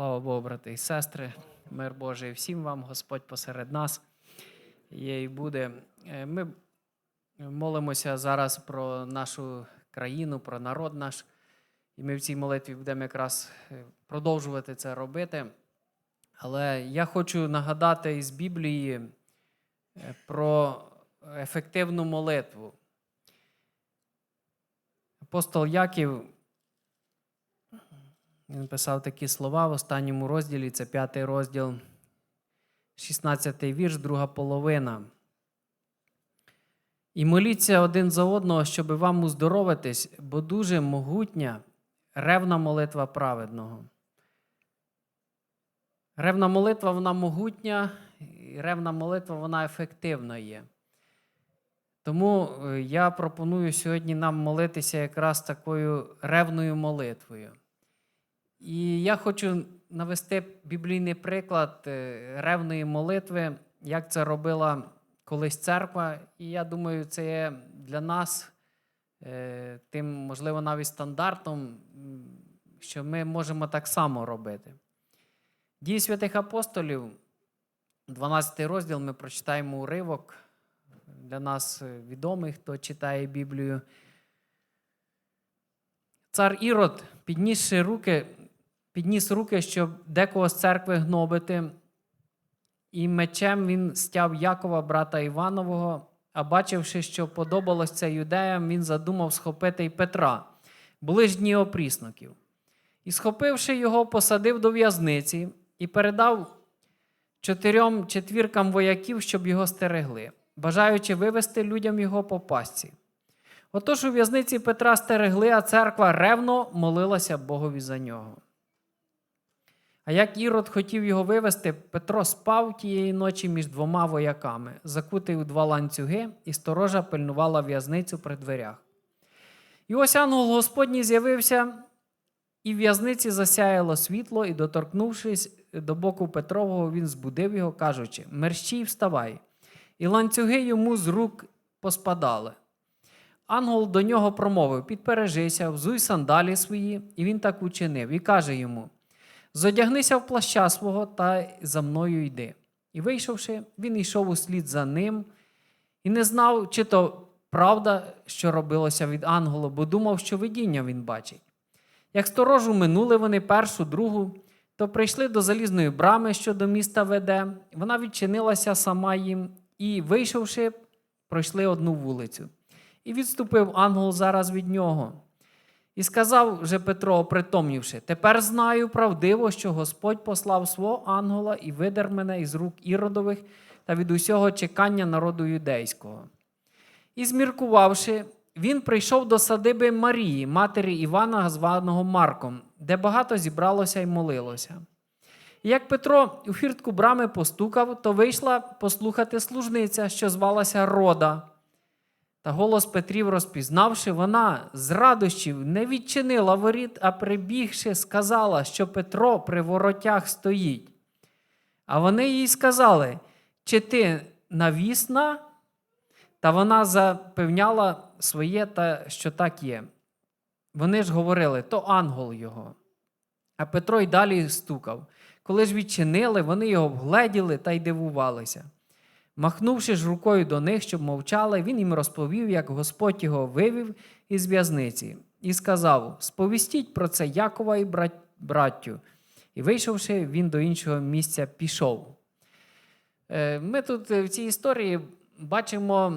Слава Богу, брати і сестри, мир Божий всім вам, Господь посеред нас є і буде. Е, Ми молимося зараз про нашу країну, про народ наш. І ми в цій молитві будемо якраз е, продовжувати це робити. Але я хочу нагадати із Біблії е, про ефективну молитву. Апостол Яків він писав такі слова в останньому розділі, це п'ятий розділ, 16 вірш, друга половина. І моліться один за одного, щоб вам уздоровитись, бо дуже могутня ревна молитва праведного. Ревна молитва, вона могутня, і ревна молитва, вона ефективна є. Тому е, я пропоную сьогодні нам молитися якраз такою ревною молитвою. І я хочу навести біблійний приклад е, ревної молитви, як це робила колись церква. І я думаю, це є для нас е, тим, можливо, навіть стандартом, що ми можемо так само робити. Дії святих апостолів, 12 розділ, ми прочитаємо уривок. Для нас е, відомий, хто читає Біблію. Цар Ірод, піднісши руки, підніс руки, щоб декого з церкви гнобити, і мечем він стяв Якова, брата Іванового, а бачивши, що подобалось це юдеям, він задумав схопити й Петра, були ж дні опрісноків. І, схопивши його, посадив до в'язниці і передав чотирьом четвіркам вояків, щоб його стерегли, бажаючи вивести людям його по пастці. Отож у в'язниці Петра стерегли, а церква ревно молилася Богові за нього. А як Ірод хотів його вивести, Петро спав тієї ночі між двома вояками, закутий у два ланцюги, і сторожа пильнувала в'язницю при дверях. І ось ангел Господній з'явився, і в в'язниці засяяло світло, і, доторкнувшись до боку Петрового, він збудив його, кажучи: Мерщій, вставай. І ланцюги йому з рук поспадали. Ангел до нього промовив: Підпережися, взуй сандалі свої, і він так учинив, і каже йому: Зодягнися в плаща свого та за мною йди. І вийшовши, він йшов услід за ним і не знав, чи то правда, що робилося від ангела, бо думав, що видіння він бачить. Як сторожу минули вони першу, другу, то прийшли до залізної брами, що до міста веде. Вона відчинилася сама їм, і, вийшовши, пройшли одну вулицю. І відступив ангел зараз від нього. І сказав вже Петро, опритомнівши, тепер знаю правдиво, що Господь послав свого ангела і видер мене із рук іродових та від усього чекання народу юдейського. І зміркувавши, він прийшов до садиби Марії, матері Івана, званого Марком, де багато зібралося й молилося. І як Петро у фіртку брами постукав, то вийшла послухати служниця, що звалася Рода. Та голос Петрів розпізнавши, вона з радощів не відчинила воріт, а прибігши, сказала, що Петро при воротях стоїть. А вони їй сказали, чи ти навісна? Та вона запевняла своє, та що так є. Вони ж говорили, то ангел його. А Петро й далі стукав. Коли ж відчинили, вони його вгледіли та й дивувалися. Махнувши ж рукою до них, щоб мовчали, він їм розповів, як Господь його вивів із в'язниці, і сказав: Сповістіть про це Якова і браттю. І вийшовши, він до іншого місця пішов. Е, Ми тут е, в цій історії бачимо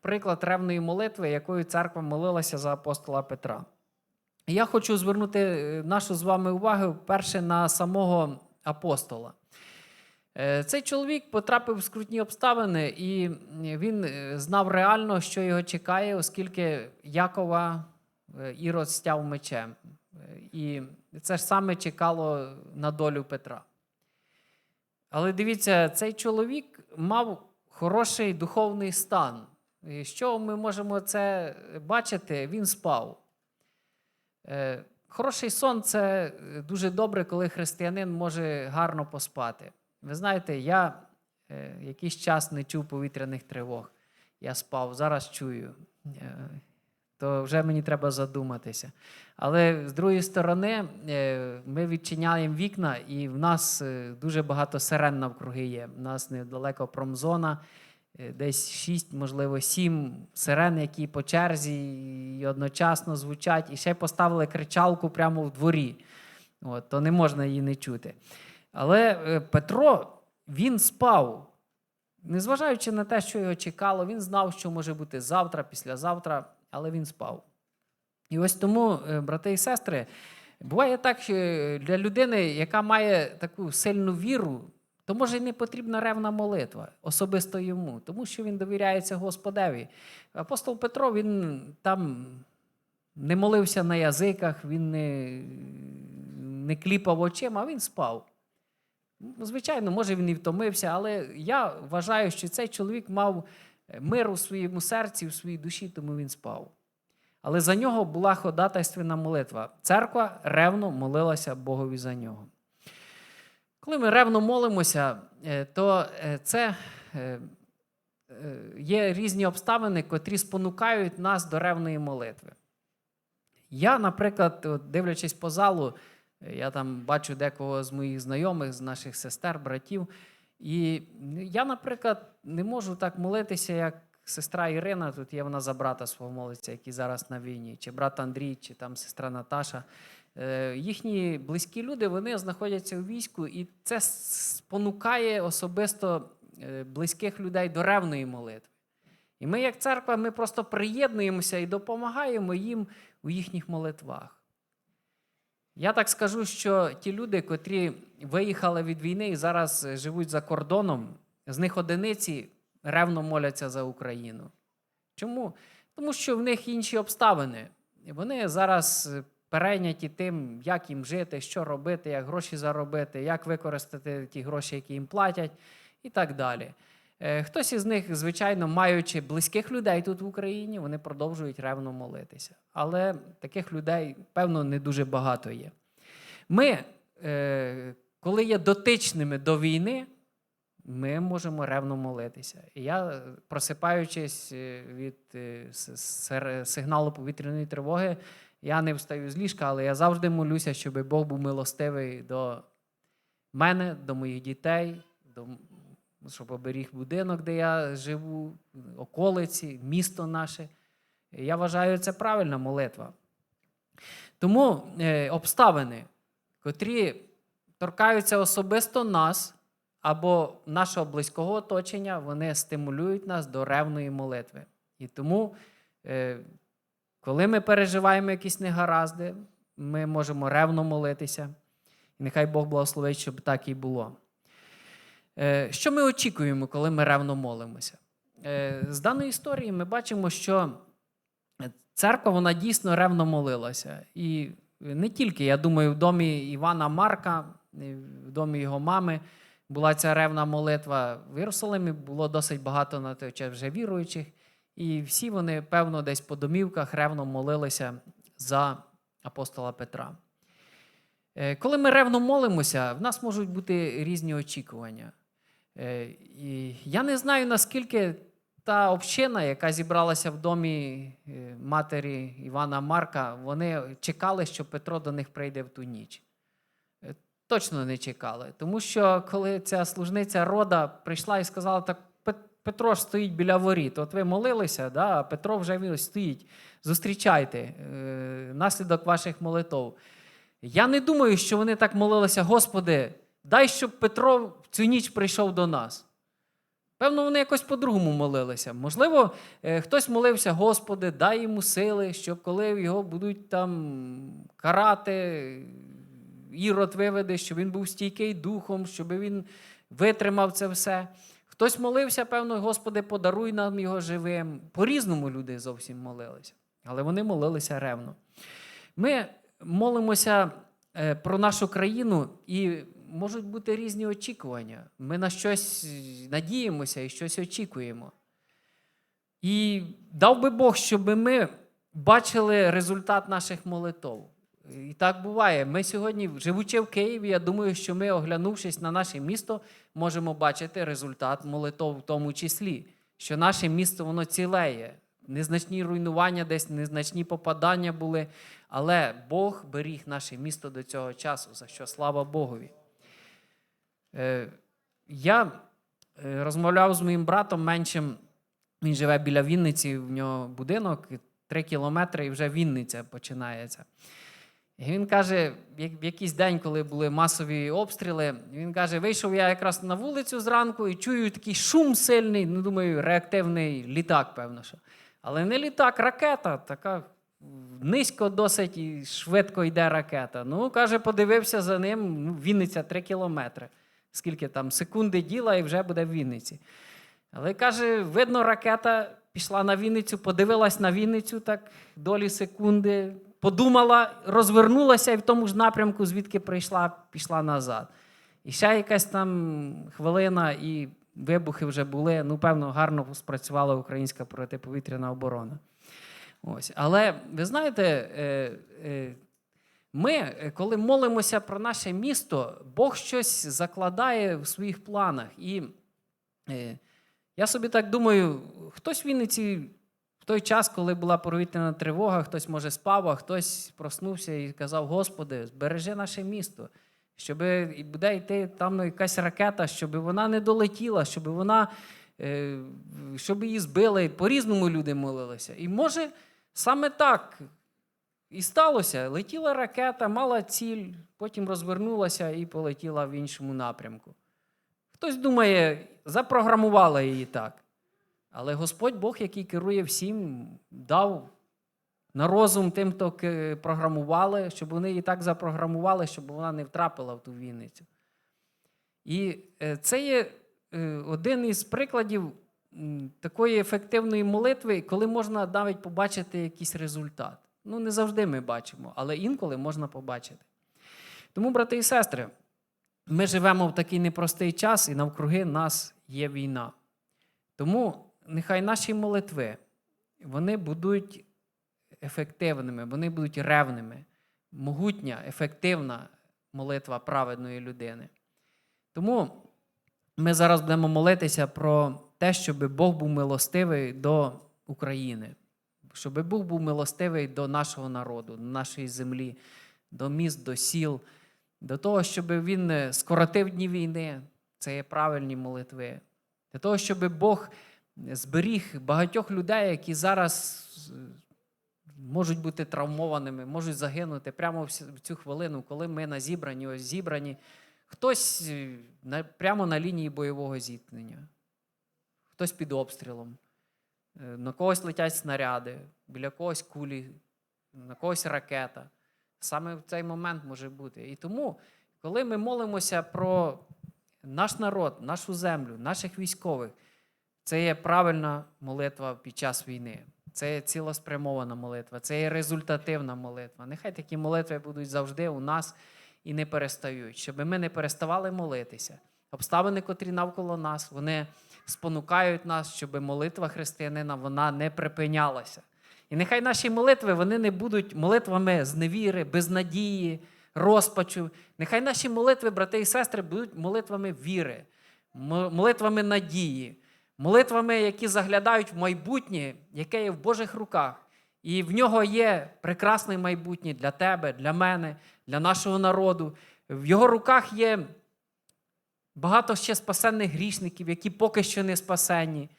приклад ревної молитви, якою церква молилася за апостола Петра. Я хочу звернути е, нашу з вами увагу перше на самого апостола. Е, Цей чоловік потрапив в скрутні обставини, і він е, знав реально, що його чекає, оскільки Якова е, Ірод стяв мечем. І це ж саме чекало на долю Петра. Але дивіться, цей чоловік мав хороший духовний стан. І що ми можемо це бачити? Він спав. Хороший сон це дуже добре, коли християнин може гарно поспати. Ви знаєте, я е, якийсь час не чув повітряних тривог. Я спав, зараз чую. Е, то вже мені треба задуматися. Але з другої сторони, е, ми відчиняємо вікна, і в нас дуже багато сирен навкруги є. У нас недалеко промзона, десь шість, можливо, сім сирен, які по черзі і одночасно звучать, і ще поставили кричалку прямо в дворі. От, то не можна її не чути. Але е, Петро він спав. Незважаючи на те, що його чекало, він знав, що може бути завтра, післязавтра, але він спав. І ось тому, е, брати і сестри, буває так, що для людини, яка має таку сильну віру, то може й не потрібна ревна молитва, особисто йому, тому що він довіряється Господеві. Апостол Петро він там не молився на язиках, він не, не кліпав очима, він спав. Ну, Звичайно, може він і втомився, але я вважаю, що цей чоловік мав мир у своєму серці, у своїй душі, тому він спав. Але за нього була ходатайственна молитва. Церква ревно молилася Богові за нього. Коли ми ревно молимося, е, то е, це е, е, є різні обставини, котрі спонукають нас до ревної молитви. Я, наприклад, дивлячись по залу, е, я там бачу декого з моїх знайомих, з наших сестер, братів. І я, наприклад, не можу так молитися, як сестра Ірина, тут є вона за брата свого молиться, який зараз на війні, чи брат Андрій, чи там сестра Наташа. Е, Їхні близькі люди вони знаходяться у війську, і це спонукає особисто е, близьких людей до ревної молитви. І ми, як церква, ми просто приєднуємося і допомагаємо їм у їхніх молитвах. Я так скажу, що ті люди, котрі виїхали від війни і зараз е, живуть за кордоном, з них одиниці ревно моляться за Україну. Чому? Тому що в них інші обставини. Вони зараз е, перейняті тим, як їм жити, що робити, як гроші заробити, як використати ті гроші, які їм платять, і так далі. Е, Хтось із них, звичайно, маючи близьких людей тут в Україні, вони продовжують ревно молитися. Але таких людей, певно, не дуже багато є. Ми, е, коли є дотичними до війни, ми можемо ревно молитися. І я, просипаючись е, від сигналу повітряної тривоги, я не встаю з ліжка, але я завжди молюся, щоб Бог був милостивий до мене, до моїх дітей, до, щоб оберіг будинок, де я живу, околиці, місто наше. Я вважаю, це правильна молитва. Тому е, обставини, котрі торкаються особисто нас або нашого близького оточення, вони стимулюють нас до ревної молитви. І тому, е, коли ми переживаємо якісь негаразди, ми можемо ревно молитися. І нехай Бог благословить, щоб так і було. Е, Що ми очікуємо, коли ми ревно молимося? Е, З даної історії ми бачимо, що церква вона дійсно ревно молилася. І не тільки, я думаю, в домі Івана Марка, в домі його мами була ця ревна молитва. В Єрусалимі було досить багато на той час вже віруючих, і всі вони, певно, десь по домівках ревно молилися за апостола Петра. Е, Коли ми ревно молимося, в нас можуть бути різні очікування. Е, І я не знаю, наскільки та община, яка зібралася в домі е, матері Івана Марка, вони чекали, що Петро до них прийде в ту ніч. Е, Точно не чекали. Тому що коли ця служниця рода прийшла і сказала, так Петро ж стоїть біля воріт. От ви молилися, да, а Петро вже стоїть. Зустрічайте наслідок ваших молитов. Я не думаю, що вони так молилися, Господи, дай, щоб Петро в цю ніч прийшов до нас. Певно, вони якось по-другому молилися. Можливо, е, хтось молився, Господи, дай йому сили, щоб коли його будуть там карати, ірод виведе, щоб він був стійкий духом, щоб він витримав це все. Хтось молився, певно, Господи, подаруй нам його живим. По-різному люди зовсім молилися, але вони молилися ревно. Ми молимося е, про нашу країну, і можуть бути різні очікування. Ми на щось надіємося і щось очікуємо. І дав би Бог, щоб ми бачили результат наших молитов. І так буває. Ми сьогодні, живучи в Києві, я думаю, що ми, оглянувшись на наше місто, можемо бачити результат молитов в тому числі, що наше місто воно цілеє. незначні руйнування, десь незначні попадання були. Але Бог беріг наше місто до цього часу, за що слава Богові. Е, Я е, розмовляв з моїм братом меншим. Він живе біля Вінниці, в нього будинок, три кілометри, і вже Вінниця починається. І він каже, в якийсь день, коли були масові обстріли, він каже: вийшов я якраз на вулицю зранку і чую такий шум сильний, ну думаю, реактивний літак, певно, що. Але не літак, ракета, така низько досить і швидко йде ракета. Ну, каже, подивився за ним, ну, Вінниця 3 кілометри. Скільки там секунди діла і вже буде в Вінниці. Але каже, видно, ракета пішла на Вінницю, подивилась на Вінницю так долі секунди, подумала, розвернулася і в тому ж напрямку, звідки прийшла, пішла назад. І ще якась там хвилина, і вибухи вже були. Ну, певно, гарно спрацювала українська протиповітряна оборона. Ось. Але ви знаєте, е, е, ми, е, коли молимося про наше місто, Бог щось закладає в своїх планах. І е, я собі так думаю, хтось в Вінниці в той час, коли була повітряна тривога, хтось може спав, а хтось проснувся і казав: Господи, збережи наше місто, щоб буде йти там якась ракета, щоб вона не долетіла, щоб вона. е, Щоб її збили, по-різному люди молилися. І може саме так і сталося. Летіла ракета, мала ціль, потім розвернулася і полетіла в іншому напрямку. Хтось думає, запрограмувала її так. Але Господь Бог, який керує всім, дав на розум тим, хто програмували, щоб вони її так запрограмували, щоб вона не втрапила в ту Вінницю. І е, це є е, один із прикладів такої ефективної молитви, коли можна навіть побачити якийсь результат. Ну, не завжди ми бачимо, але інколи можна побачити. Тому, брати і сестри, ми живемо в такий непростий час, і навкруги нас є війна. Тому нехай наші молитви вони будуть ефективними, вони будуть ревними, могутня, ефективна молитва праведної людини. Тому ми зараз будемо молитися про те, щоб Бог був милостивий до України, щоб Бог був милостивий до нашого народу, до нашої землі, до міст, до сіл, до того, щоб він е, скоротив дні війни. Це є правильні молитви. Для того, щоб Бог зберіг багатьох людей, які зараз е, можуть бути травмованими, можуть загинути прямо в цю хвилину, коли ми на зібранні, ось зібрані. Хтось е, прямо на лінії бойового зіткнення, хтось під обстрілом, на когось летять снаряди, біля когось кулі, на когось ракета. Саме в цей момент може бути. І тому, коли ми молимося про наш народ, нашу землю, наших військових, це є правильна молитва під час війни. Це є цілеспрямована молитва, це є результативна молитва. Нехай такі молитви будуть завжди у нас і не перестають, щоб ми не переставали молитися. Обставини, котрі навколо нас, вони спонукають нас, щоб молитва християнина вона не припинялася. І нехай наші молитви вони не будуть молитвами з невіри, безнадії, розпачу. Нехай наші молитви, брати і сестри, будуть молитвами віри, молитвами надії, молитвами, які заглядають в майбутнє, яке є в Божих руках. І в нього є прекрасне майбутнє для тебе, для мене, для нашого народу. В його руках є багато ще спасенних грішників, які поки що не спасенні.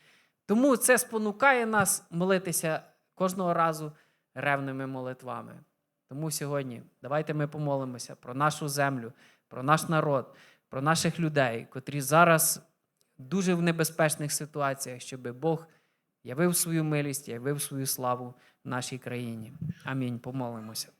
Тому це спонукає нас молитися кожного разу ревними молитвами. Тому сьогодні давайте ми помолимося про нашу землю, про наш народ, про наших людей, котрі зараз дуже в небезпечних ситуаціях, щоб Бог явив свою милість, явив свою славу в нашій країні. Амінь. Помолимося.